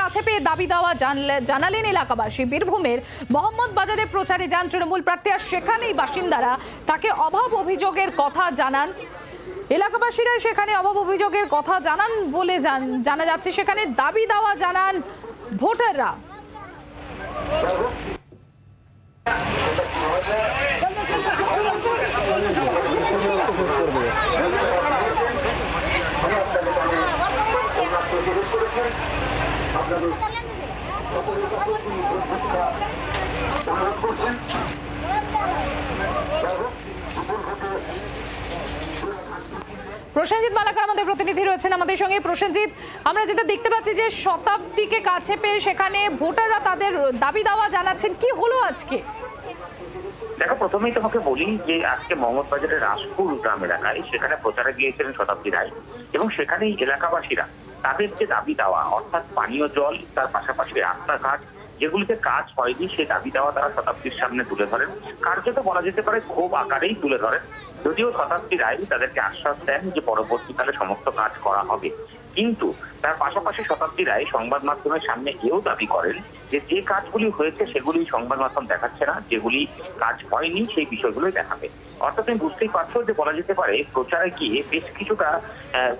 কাছে পেয়ে দাবি দেওয়া জানলে- জানালেন এলাকাবাসী। বীরভূমের মোহাম্মদ বাজারে প্রচারে যান তৃণমূল প্রার্থী আর সেখানেই বাসিন্দারা তাকে অভাব অভিযোগের কথা জানান। এলাকাবাসীরা সেখানে অভাব অভিযোগের কথা জানান বলে জান- যাচ্ছে। সেখানে দাবি দেওয়া জানান ভোটাররা। প্রসেনজিৎ মালাকার আমাদের প্রতিনিধি রয়েছেন আমাদের সঙ্গে। প্রসেনজিৎ, আমরা যেটা দেখতে পাচ্ছি যে শতাব্দীকে কাছে পেয়ে সেখানে ভোটাররা তাদের দাবি দাওয়া জানাচ্ছেন। কি হলো আজকে? দেখো, প্রথমেই তোমাকে বলি যে আজকে মোহাম্মদ বাজারের রাসপুর গ্রাম এলাকায় সেখানে প্রচারে গিয়েছিলেন শতাব্দী রায় এবং সেখানেই এলাকাবাসীরা তাদের যে দাবি দেওয়া, অর্থাৎ পানীয় জল, তার পাশাপাশি রাস্তাঘাট যেগুলিতে কাজ হয়নি সেই দাবি দেওয়া তারা শতাব্দীর সামনে তুলে ধরেন। কার্যত বলা যেতে পারে খুব আকারেই তুলে ধরেন। যদিও শতাব্দী রায় তাদেরকে আশ্বাস দেন যে পরবর্তীকালে সমস্ত কাজ করা হবে। কিন্তু তার পাশাপাশি শতাব্দী রায় সংবাদ মাধ্যমের সামনে এও দাবি করেন যে যে কাজগুলি হয়েছে সেগুলি সংবাদ মাধ্যম দেখাচ্ছে না, যেগুলি কাজ হয়নি সেই বিষয়গুলোই দেখাবে। অর্থাৎ তুমি বুঝতেই পারছ যে বলা যেতে পারে প্রচারে গিয়ে বেশ কিছুটা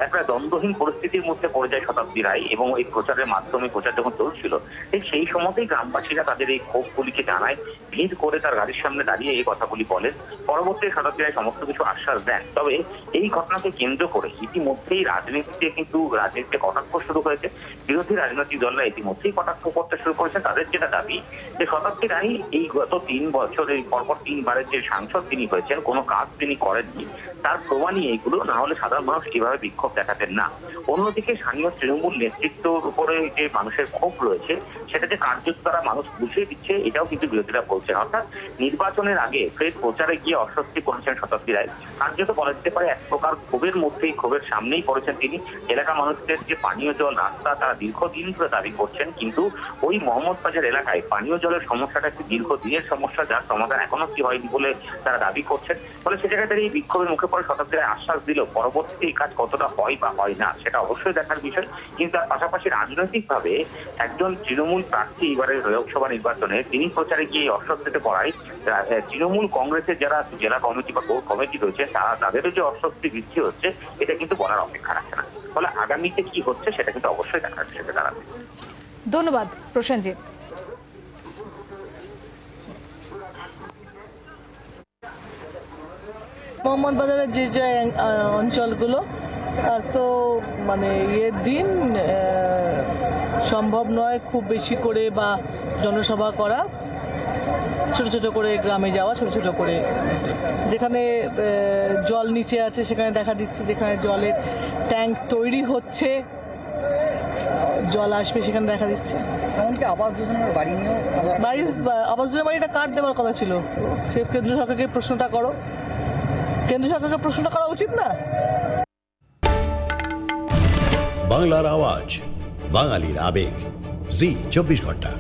একটা দ্বন্দ্বহীন পরিস্থিতির মধ্যে পড়ে যায় শতাব্দী রায় এবং এই প্রচারের মাধ্যমে প্রচার যখন চলছিল, ঠিক সেই সময়তেই গ্রামবাসীরা তাদের এই ক্ষোভগুলিকে জানায়, ভিড় করে তার গাড়ির সামনে দাঁড়িয়ে এই কথাগুলি বলেন। পরবর্তী শতাব্দী রায় সমস্ত কিছু আশ্বাস দেন। তবে এই ঘটনাকে কেন্দ্র করে ইতিমধ্যেই রাজনীতিতে কিন্তু রাজনীতিতে কটাক্ষ শুরু হয়েছে। বিরোধী রাজনৈতিক দলরা ইতিমধ্যেই কটাক্ষ করতে শুরু করেছে তাদের যেটা দাবি, যে শতাব্দী রায় এই গত তিন বছর এই পরপর তিনবারের যে সাংসদ তিনি হয়েছেন, কোনো কাজ তিনি করেননি। তার প্রমাণই এইগুলো, না হলে সাধারণ মানুষ এভাবে বিক্ষোভ দেখাতেন না। অন্যদিকে স্থানীয় তৃণমূল নেতৃত্বর উপরে যে মানুষের ক্ষোভ রয়েছে, সেটা যে কার্যত তারা মানুষ বুঝিয়ে দিচ্ছে, এটাও কিন্তু বিরোধীরা বলছেন। অর্থাৎ নির্বাচনের আগে ফের প্রচারে গিয়ে অস্বস্তি করেছেন শতাব্দী রায়। কার্যত বলা যেতে পারে, এক প্রকার ক্ষোভের মধ্যেই, ক্ষোভের সামনেই পড়েছেন তিনি। এলাকা মানুষদের যে পানীয় জল রাস্তা তারা দীর্ঘদিন ধরে দাবি করছেন, কিন্তু ওই মোহাম্মদ বাজার এলাকায় পানীয় জলের সমস্যাটা একটি দীর্ঘদিনের সমস্যা, যার সমাধান এখনও কি হয়নি বলে তারা দাবি করছেন। ফলে সে জায়গায় দাঁড়িয়ে এই বিক্ষোভের মুখে পড়ে শতাব্দীরা আশ্বাস দিল, পরবর্তীতে এই কাজ কতটা হয় বা হয় না, সেটা অবশ্যই দেখার বিষয়। কিন্তু তার পাশাপাশি রাজনৈতিকভাবে একজন তৃণমূল প্রার্থী এবারে লোকসভা নির্বাচনে তিনি প্রচারে গিয়ে এই অস্বস্তিতে পড়ায়। তৃণমূল কংগ্রেসের যারা জেলা কমিটি বা কমিটি রয়েছে, তারা, তাদেরও যে অস্বস্তি বৃদ্ধি হচ্ছে, এটা কিন্তু বলার অপেক্ষা রাখে না। ফলে আগামীতে কি হচ্ছে সেটা কিন্তু অবশ্যই দেখার বিষয়ে দাঁড়াবে ধন্যবাদ প্রসেনজিৎ। মোহাম্মদ বাজারের যে যে অঞ্চলগুলো আজ তো মানে ইয়ের দিন আহ, সম্ভব নয় খুব বেশি করে বা জনসভা করা। ছোট ছোট করে গ্রামে যাওয়া ছোট ছোট করে যেখানে জল নিচে আছে সেখানে দেখা দিচ্ছে যেখানে জলের ট্যাঙ্ক তৈরি হচ্ছে জল আসবে সেখানে দেখা দিচ্ছে। এমনকি আবাস যোজনার বাড়ি নিয়েও বাড়ি আবাস যোজনা বাড়িটা কার দেওয়ার কথা ছিল? সে কেন্দ্র সরকারকে প্রশ্নটা করো। কেন্দ্র সরকারকে প্রশ্নটা করা উচিত না? বাংলার আওয়াজ বাঙালির আবেগ। জি চব্বিশ ঘণ্টা।